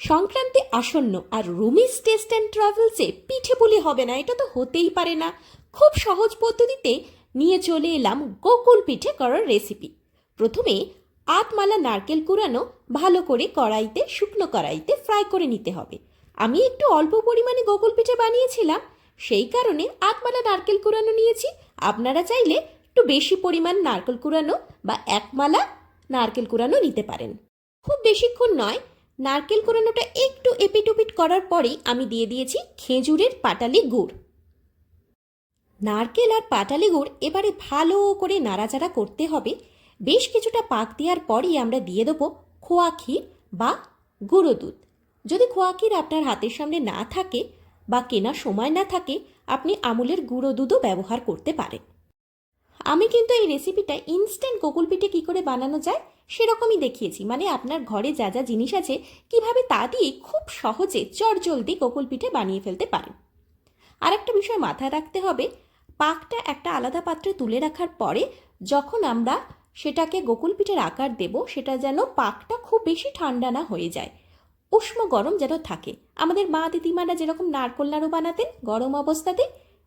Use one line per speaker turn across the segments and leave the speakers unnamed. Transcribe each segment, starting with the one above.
সংক্রান্তি আসন্ন আর রুমিস test and ট্রাভেলসে পিঠে পুলি হবে না, এটা তো হতেই পারে না। খুব সহজ পদ্ধতিতে নিয়ে চলে এলাম গোকুল পিঠে করার রেসিপি প্রথমে আতমালা নারকেল কুড়ানো, ভালো করে কড়াইতে, শুকনো কড়াইতে ফ্রাই করে নিতে হবে। আমি একটু অল্প পরিমাণে গোকুল পিঠে বানিয়েছিলাম, সেই কারণে আতমালা নারকেল কুড়ানো নিয়েছি। আপনারা চাইলে একটু বেশি পরিমাণ নারকেল কুড়ানো বা একমালা নারকেল কুড়ানো নিতে পারেন। খুব বেশিক্ষণ নয় নারকেল কোরানোটা একটু এপিটুপিট করার পরেই আমি দিয়ে দিয়েছি খেজুরের পাটালি গুড়। নারকেল আর পাটালি গুড় এবারে ভালো করে নাড়াচাড়া করতে হবে। বেশ কিছুটা পাক দেওয়ার পরই আমরা দিয়ে দেবো খোয়া ক্ষীর বা গুঁড়ো দুধ। যদি খোয়া ক্ষীর আপনার হাতের সামনে না থাকে বা কেনা সময় না থাকে, আপনি আমুলের গুঁড়ো দুধও ব্যবহার করতে পারেন। আমি কিন্তু এই রেসিপিটা ইনস্ট্যান্ট গোকুল পিঠে কী করে বানানো যায় সেরকমই দেখিয়েছি। মানে আপনার ঘরে যা যা জিনিস আছে, কীভাবে তা দিয়ে খুব সহজে চটজলদি গোকুল পিঠে বানিয়ে ফেলতে পারেন। আর একটা বিষয় মাথায় রাখতে হবে, পাকটা একটা আলাদা পাত্রে তুলে রাখার পরে যখন আমরা সেটাকে গোকুল পিঠের আকার দেব, সেটা যেন পাকটা খুব বেশি ঠান্ডা না হয়ে যায়। উষ্ণ গরম যেন থাকে। আমাদের মা দিদিমারা যেরকম নারকোল নাড়ু বানাতেন, গরম অবস্থাতে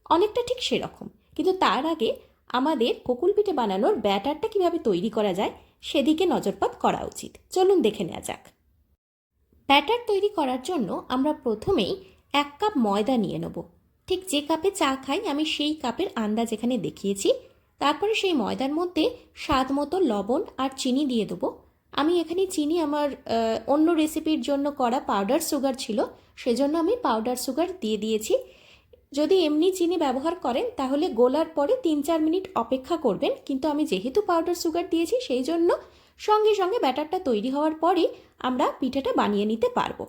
অনেকটা ঠিক সেরকম। কিন্তু তার আগে আমাদের কোকুল পিঠে বানানোর ব্যাটারটা কীভাবে তৈরি করা যায় সেদিকে নজরপাত করা উচিত। চলুন দেখে নেওয়া যাক। ব্যাটার তৈরি করার জন্য আমরা প্রথমেই এক কাপ ময়দা নিয়ে নেব। ঠিক যে কাপে চা খাই, আমি সেই কাপের আন্দাজ এখানে দেখিয়েছি। তারপরে সেই ময়দার মধ্যে স্বাদ মতো লবণ আর চিনি দিয়ে দেবো। আমি এখানে চিনি আমার অন্য রেসিপির জন্য করা পাউডার সুগার ছিল। সেজন্য আমি পাউডার সুগার দিয়ে দিয়েছি। যদি এমনি চিনি ব্যবহার করেন, তাহলে গোলার পরে তিন চার মিনিট অপেক্ষা করবেন। কিন্তু আমি যেহেতু পাউডার সুগার দিয়েছি, সেই জন্য সঙ্গে সঙ্গে ব্যাটারটা তৈরি হওয়ার পরই আমরা পিঠাটা বানিয়ে নিতে পারব।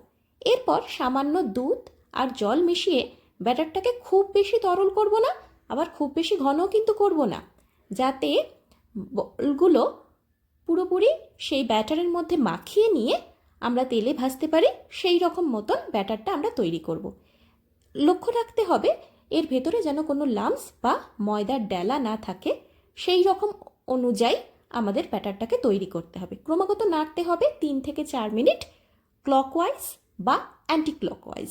এরপর সামান্য দুধ আর জল মিশিয়ে ব্যাটারটাকে খুব বেশি তরল করব না, আবার খুব বেশি ঘনও কিন্তু করব না। যাতে বলগুলো পুরোপুরি সেই ব্যাটারের মধ্যে মাখিয়ে নিয়ে আমরা তেলে ভাজতে পারি, সেই রকম মতন ব্যাটারটা আমরা তৈরি করব। লক্ষ্য রাখতে হবে, এর ভেতরে যেন কোনো লামস বা ময়দার ডেলা না থাকে। সেই রকম অনুযায়ী আমাদের ব্যাটারটাকে তৈরি করতে হবে। ক্রমাগত নাড়তে হবে তিন থেকে চার মিনিট ক্লকওয়াইজ বা অ্যান্টি ক্লকওয়াইজ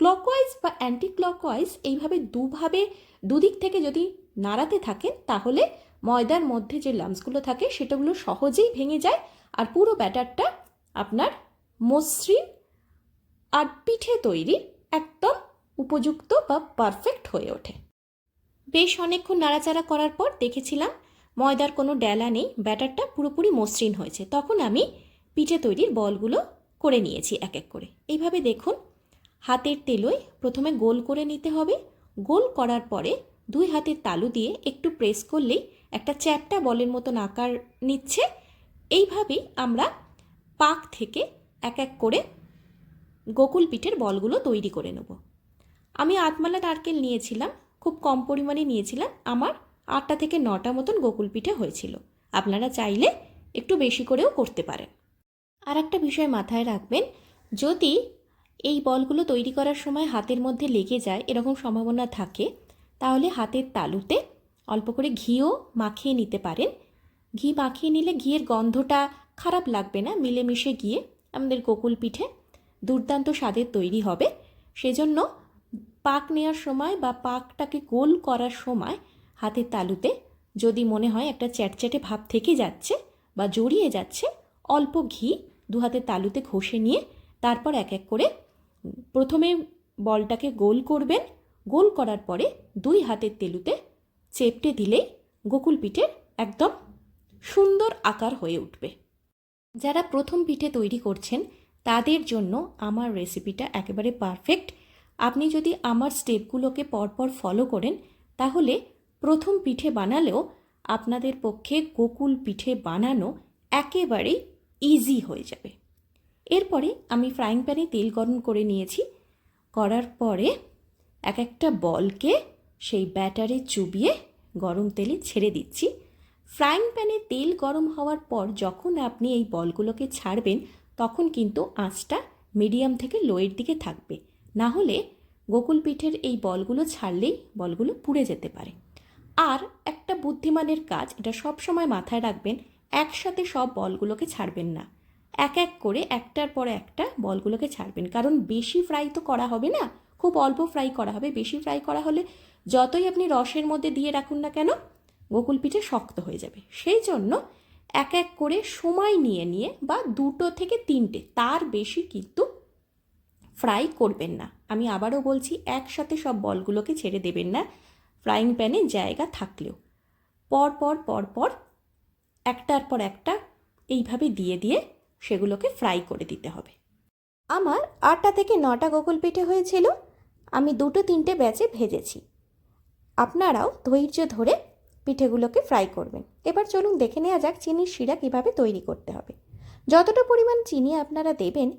ক্লকওয়াইজ বা অ্যান্টি ক্লকওয়াইজ এইভাবে দুভাবে, দুদিক থেকে যদি নাড়াতে থাকেন, তাহলে ময়দার মধ্যে যে লামসগুলো থাকে, সেটাগুলো সহজেই ভেঙে যায় আর পুরো ব্যাটারটা আপনার মসৃণ আর পিঠে তৈরি উপযুক্ত বা পারফেক্ট হয়ে ওঠে। বেশ অনেকক্ষণ নাড়াচাড়া করার পর দেখেছিলাম ময়দার কোনো ডেলা নেই, ব্যাটারটা পুরোপুরি মসৃণ হয়েছে। তখন আমি পিঠে তৈরির বলগুলো করে নিয়েছি এক এক করে। এইভাবে দেখুন, হাতের তেলোয় প্রথমে গোল করে নিতে হবে। গোল করার পরে দুই হাতের তালু দিয়ে একটু প্রেস করলেই একটা চ্যাপটা বলের মতন আকার নিচ্ছে। এইভাবেই আমরা পাক থেকে এক এক করে গোকুল পিঠের বলগুলো তৈরি করে নেব। আমি আতমালা নারকেল নিয়েছিলাম, খুব কম পরিমাণে নিয়েছিলাম, আমার আটটা থেকে নটা মতন গোকুল পিঠে হয়েছিল। আপনারা চাইলে একটু বেশি করেও করতে পারেন। আর একটা বিষয় মাথায় রাখবেন, যদি এই বলগুলো তৈরি করার সময় হাতের মধ্যে লেগে যায়, এরকম সম্ভাবনা থাকে, তাহলে হাতের তালুতে অল্প করে ঘিও মাখিয়ে নিতে পারেন। ঘি মাখিয়ে নিলে ঘিয়ের গন্ধটা খারাপ লাগবে না, মিলেমিশে গিয়ে আমাদের গোকুল পিঠে দুর্দান্ত স্বাদের তৈরি হবে। সেজন্য পাক নেওয়ার সময় বা পাকটাকে গোল করার সময় হাতের তালুতে যদি মনে হয় একটা চ্যাটচ্যাটে ভাব থেকে যাচ্ছে বা জড়িয়ে যাচ্ছে, অল্প ঘি দু হাতের তালুতে ঘষে নিয়ে তারপর এক এক করে প্রথমে বলটাকে গোল করবেন। গোল করার পরে দুই হাতের তেলুতে চেপটে দিলেই গোকুল পিঠের একদম সুন্দর আকার হয়ে উঠবে। যারা প্রথম পিঠে তৈরি করছেন, তাদের জন্য আমার রেসিপিটা একেবারে পারফেক্ট আপনি যদি আমার স্টেপগুলোকে পরপর ফলো করেন, তাহলে প্রথম পিঠে বানালেও আপনাদের পক্ষে গোকুল পিঠে বানানো একেবারেই ইজি হয়ে যাবে। এরপরে আমি ফ্রাইং প্যানে তেল গরম করে নিয়েছি। করার পরে এক একটা বলকে সেই ব্যাটারে চুবিয়ে গরম তেলে ছেড়ে দিচ্ছি। ফ্রাইং প্যানে তেল গরম হওয়ার পর যখন আপনি এই বলগুলোকে ছাড়বেন, তখন কিন্তু আঁচটা মিডিয়াম থেকে লোয়ের দিকে থাকবে। না হলে গোকুল পিঠের এই বলগুলো ছাড়লেই বলগুলো পুড়ে যেতে পারে। আর একটা বুদ্ধিমানের কাজ এটা সব সময় মাথায় রাখবেন, একসাথে সব বলগুলোকে ছাড়বেন না। এক এক করে একটার পর একটা বলগুলোকে ছাড়বেন। কারণ বেশি ফ্রাই তো করা হবে না, খুব অল্প ফ্রাই করা হবে। বেশি ফ্রাই করা হলে যতই আপনি রসের মধ্যে দিয়ে রাখুন না কেন গোকুল পিঠে শক্ত হয়ে যাবে। সেই জন্য এক এক করে সময় নিয়ে নিয়ে বা দুটো থেকে তিনটে, তার বেশি কিন্তু ফ্রাই করবেন না। আমি আবারও বলছি, একসাথে সব বলগুলোকে ছেড়ে দেবেন না। ফ্রাইং প্যানে জায়গা থাকলেও। পর পর পর পর, একটার পর একটা এইভাবে দিয়ে দিয়ে সেগুলোকে ফ্রাই করে দিতে হবে। আমার আটটা থেকে নটা গোকুল পিঠে হয়েছিল। আমি দুটো, তিনটে ব্যাচে ভেজেছি। আপনারাও ধৈর্য ধরে পিঠেগুলোকে ফ্রাই করবেন। এবার চলুন দেখে নেওয়া যাক চিনির শিরা কীভাবে তৈরি করতে হবে। যতটা পরিমাণ চিনি আপনারা দেবেন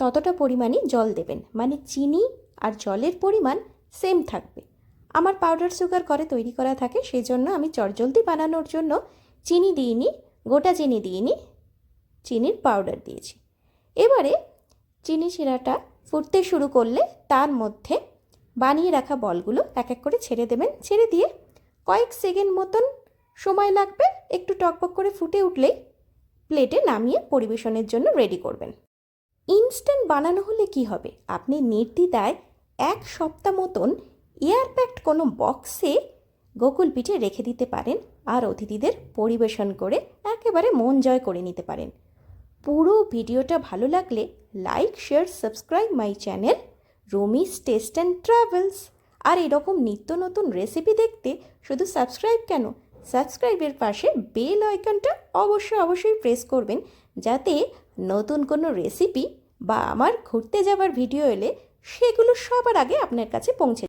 ততটা পরিমাণই জল দেবেন। মানে চিনি আর জলের পরিমাণ সেম থাকবে। আমার পাউডার সুগার করে তৈরি করা থাকে সেই জন্য আমি চটজলদি বানানোর জন্য চিনি দিইনি, গোটা চিনি দিইনি, চিনির পাউডার দিয়েছি। এবারে চিনি শিরাটা ফুটতে শুরু করলে তার মধ্যে বানিয়ে রাখা বলগুলো এক এক করে ছেড়ে দেবেন। ছেড়ে দিয়ে কয়েক সেকেন্ড মতন সময় লাগবে, একটু টকবক করে ফুটে উঠলেই প্লেটে নামিয়ে পরিবেশনের জন্য রেডি করবেন। ইনস্ট্যান্ট বানানো হলে কি হবে? আপনি নির্দ্বিধায় এক সপ্তাহ মতন এয়ার প্যাকড কোনো বক্সে গোকুল পিঠে রেখে দিতে পারেন আর অতিথিদের পরিবেশন করে একেবারে মন জয় করে নিতে পারেন। পুরো ভিডিওটা ভালো লাগলে like, share, subscribe my channel Romi's taste and travels. আর এরকম নিত্য নতুন রেসিপি দেখতে শুধু সাবস্ক্রাইব কেন? সাবস্ক্রাইবের পাশে বেল আইকনটা অবশ্যই অবশ্যই প্রেস করবেন যাতে নতুন কোনো রেসিপি বা আমার ঘুরতে যাবার ভিডিও এলে সেগুলো সবার আগে আপনার কাছে পৌঁছে